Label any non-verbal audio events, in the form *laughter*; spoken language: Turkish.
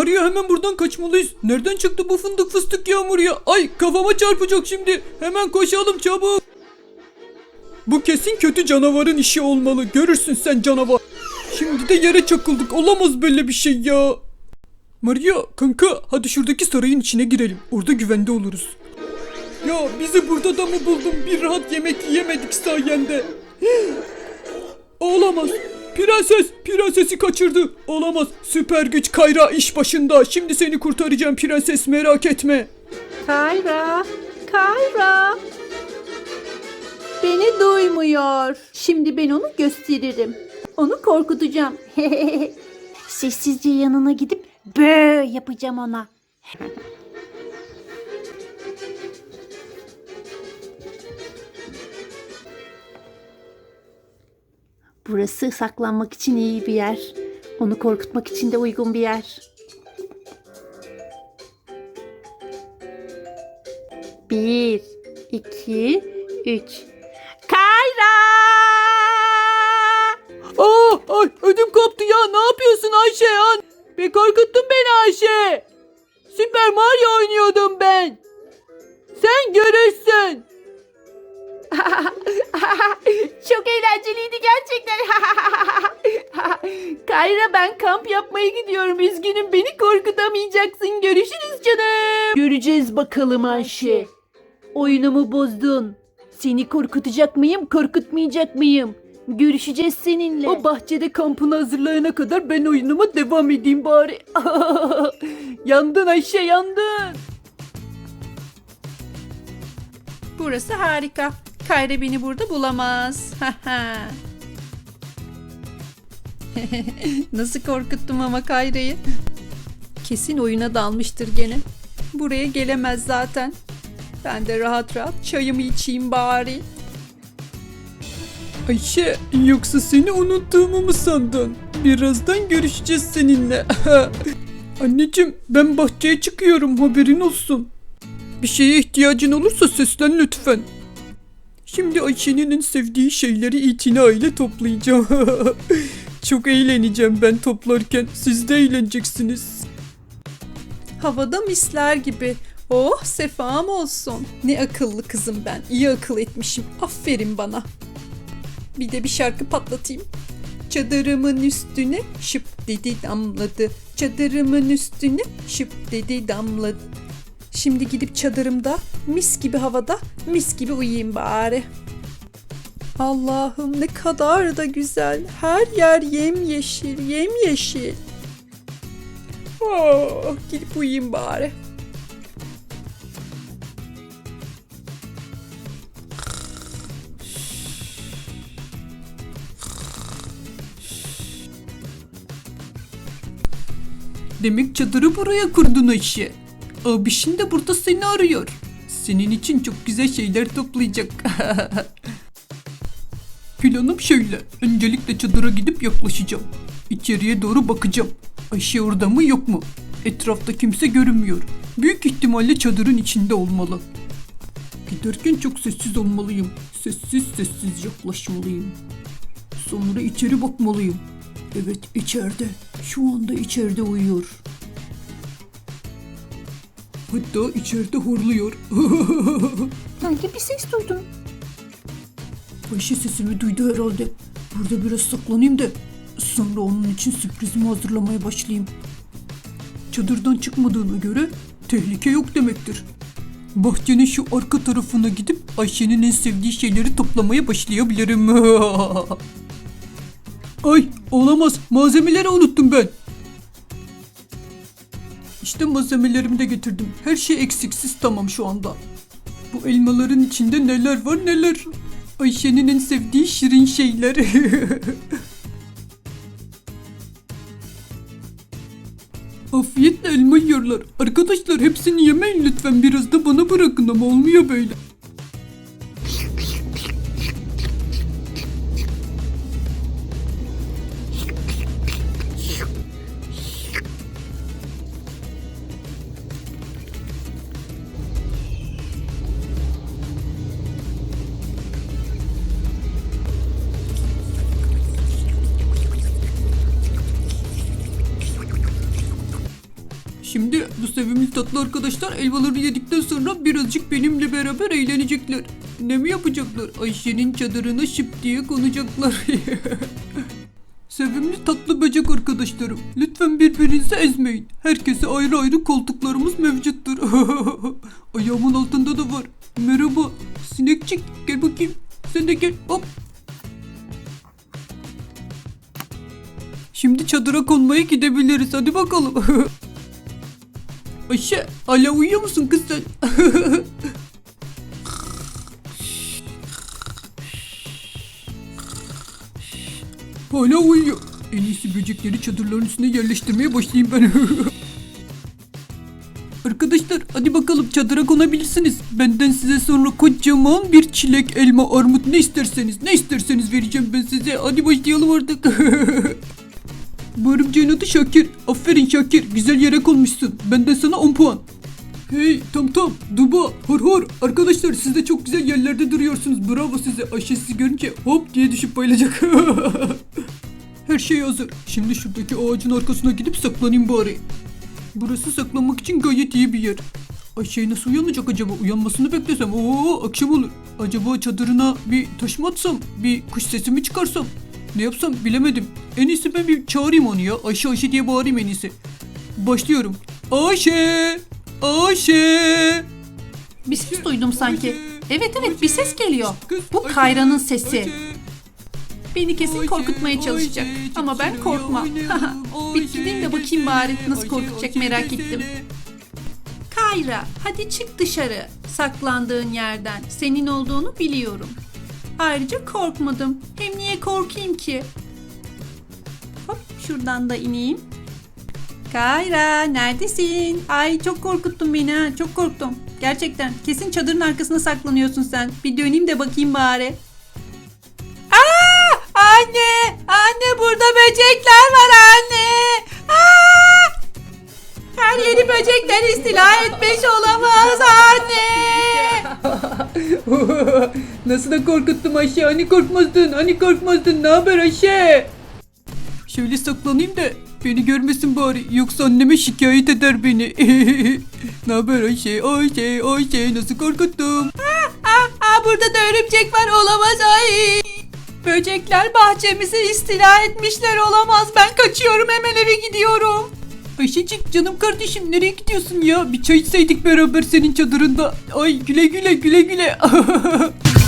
Maria hemen buradan kaçmalıyız. Nereden çıktı bu fındık fıstık yağmur ya? Ay kafama çarpacak şimdi. Hemen koşalım çabuk. Bu kesin kötü canavarın işi olmalı. Görürsün sen canavar. Şimdi de yere çakıldık. Olamaz böyle bir şey ya. Maria kanka hadi şuradaki sarayın içine girelim. Orada güvende oluruz. Ya bizi burada da mı buldun? Bir rahat yemek yiyemedik sayende. *gasps* Olamaz. Prenses, prensesi kaçırdı. Olamaz. Süper güç Kayra iş başında. Şimdi seni kurtaracağım prenses merak etme. Kayra, Kayra. Beni duymuyor. Şimdi ben onu gösteririm. Onu korkutacağım. *laughs* Sessizce yanına gidip bö yapacağım ona. *laughs* Burası saklanmak için iyi bir yer. Onu korkutmak için de uygun bir yer. Bir, iki, üç. Kayra! Aa, ay ödüm koptu ya. Ne yapıyorsun Ayşe ya? Be korkuttun beni Ayşe. Süper Mario oynuyordum ben. Sen görürsün. Kayra ben kamp yapmaya gidiyorum. Üzgünüm beni korkutamayacaksın. Görüşürüz canım. Göreceğiz bakalım Ayşe. Oyunumu bozdun. Seni korkutacak mıyım, korkutmayacak mıyım? Görüşeceğiz seninle. O bahçede kampını hazırlayana kadar ben oyunuma devam edeyim bari. *laughs* yandın Ayşe yandın. Burası harika. Kayra beni burada bulamaz. *laughs* *laughs* Nasıl korkuttum ama Kayra'yı. Kesin oyuna dalmıştır gene. Buraya gelemez zaten. Ben de rahat rahat çayımı içeyim bari. Ayşe yoksa seni unuttuğumu mu sandın? Birazdan görüşeceğiz seninle. *laughs* Anneciğim ben bahçeye çıkıyorum haberin olsun. Bir şeye ihtiyacın olursa seslen lütfen. Şimdi Ayşe'nin en sevdiği şeyleri itinayla toplayacağım. *laughs* Çok eğleneceğim ben toplarken. Siz de eğleneceksiniz. Havada misler gibi. Oh sefam olsun. Ne akıllı kızım ben. İyi akıl etmişim. Aferin bana. Bir de bir şarkı patlatayım. Çadırımın üstüne şıp dedi damladı. Çadırımın üstüne şıp dedi damladı. Şimdi gidip çadırımda mis gibi havada mis gibi uyuyayım bari. Allah'ım ne kadar da güzel. Her yer yemyeşil, yemyeşil. Oh, gidip uyuyayım bari. Demek çadırı buraya kurdun Ayşe. Abişin de burada seni arıyor. Senin için çok güzel şeyler toplayacak. *laughs* Planım şöyle. Öncelikle çadıra gidip yaklaşacağım. İçeriye doğru bakacağım. Ayşe orada mı yok mu? Etrafta kimse görünmüyor. Büyük ihtimalle çadırın içinde olmalı. Giderken çok sessiz olmalıyım. Sessiz sessiz yaklaşmalıyım. Sonra içeri bakmalıyım. Evet içeride. Şu anda içeride uyuyor. Hatta içeride horluyor. *laughs* Sanki bir ses duydum. Ayşe sesimi duydu herhalde. Burada biraz saklanayım da sonra onun için sürprizimi hazırlamaya başlayayım. Çadırdan çıkmadığına göre tehlike yok demektir. Bahçenin şu arka tarafına gidip Ayşe'nin en sevdiği şeyleri toplamaya başlayabilirim. *laughs* Ay olamaz malzemeleri unuttum ben. İşte malzemelerimi de getirdim. Her şey eksiksiz tamam şu anda. Bu elmaların içinde neler var neler. Ayşe'nin en sevdiği şirin şeyler. *laughs* Afiyetle elma yiyorlar. Arkadaşlar hepsini yemeyin lütfen. Biraz da bana bırakın ama olmuyor böyle. Şimdi bu sevimli tatlı arkadaşlar elmaları yedikten sonra birazcık benimle beraber eğlenecekler. Ne mi yapacaklar? Ayşe'nin çadırına şıp diye konacaklar. *laughs* Sevimli tatlı böcek arkadaşlarım. Lütfen birbirinizi ezmeyin. Herkese ayrı ayrı koltuklarımız mevcuttur. *laughs* Ayağımın altında da var. Merhaba. Sinekçik gel bakayım. Sen de gel. Hop. Şimdi çadıra konmaya gidebiliriz. Hadi bakalım. *laughs* Ayşe hala uyuyor musun kız sen? hala uyuyor. En iyisi böcekleri çadırların üstüne yerleştirmeye başlayayım ben. *laughs* Arkadaşlar hadi bakalım çadıra konabilirsiniz. Benden size sonra kocaman bir çilek, elma, armut ne isterseniz ne isterseniz vereceğim ben size. Hadi başlayalım artık. *laughs* Bu örümceğin adı Şakir. Aferin Şakir. Güzel yere konmuşsun. Benden sana 10 puan. Hey tam tam duba hor hor. Arkadaşlar siz de çok güzel yerlerde duruyorsunuz. Bravo size. Ayşe sizi görünce hop diye düşüp bayılacak. *laughs* Her şey hazır. Şimdi şuradaki ağacın arkasına gidip saklanayım bari. Burası saklanmak için gayet iyi bir yer. Ayşe nasıl uyanacak acaba? Uyanmasını beklesem. Oo akşam olur. Acaba çadırına bir taş mı atsam? Bir kuş sesi mi çıkarsam Ne yapsam bilemedim En iyisi ben bir çağırayım onu ya Ayşe Ayşe diye bağırayım en iyisi Başlıyorum Ayşe Ayşe Bir ses duydum sanki. Evet evet bir ses geliyor. Bu Kayra'nın sesi. Beni kesin korkutmaya çalışacak. Ama ben korkmam. *laughs* bir gideyim de bakayım bari nasıl korkutacak merak ettim. Kayra hadi çık dışarı. Saklandığın yerden. Senin olduğunu biliyorum. Ayrıca korkmadım. Hem niye korkayım ki? Hop şuradan da ineyim. Kayra neredesin? Ay çok korkuttun beni ha. Çok korktum. Gerçekten. Kesin çadırın arkasına saklanıyorsun sen. Bir döneyim de bakayım bari. Aa! Anne! Anne burada böcekler var anne! Aa! Her yeri böcekler istila etmiş olamaz anne! *laughs* Nasıl da korkuttum Ayşe hani korkmazdın hani korkmazdın ne haber Ayşe? Şöyle saklanayım da beni görmesin bari yoksa anneme şikayet eder beni. *laughs* ne haber Ayşe Ayşe Ayşe nasıl korkuttum? Aa, burada da örümcek var olamaz ay! Böcekler bahçemizi istila etmişler olamaz. Ben kaçıyorum hemen eve gidiyorum. Ayşecik canım kardeşim nereye gidiyorsun ya? Bir çay içseydik beraber senin çadırında. Ay güle güle güle güle. *laughs*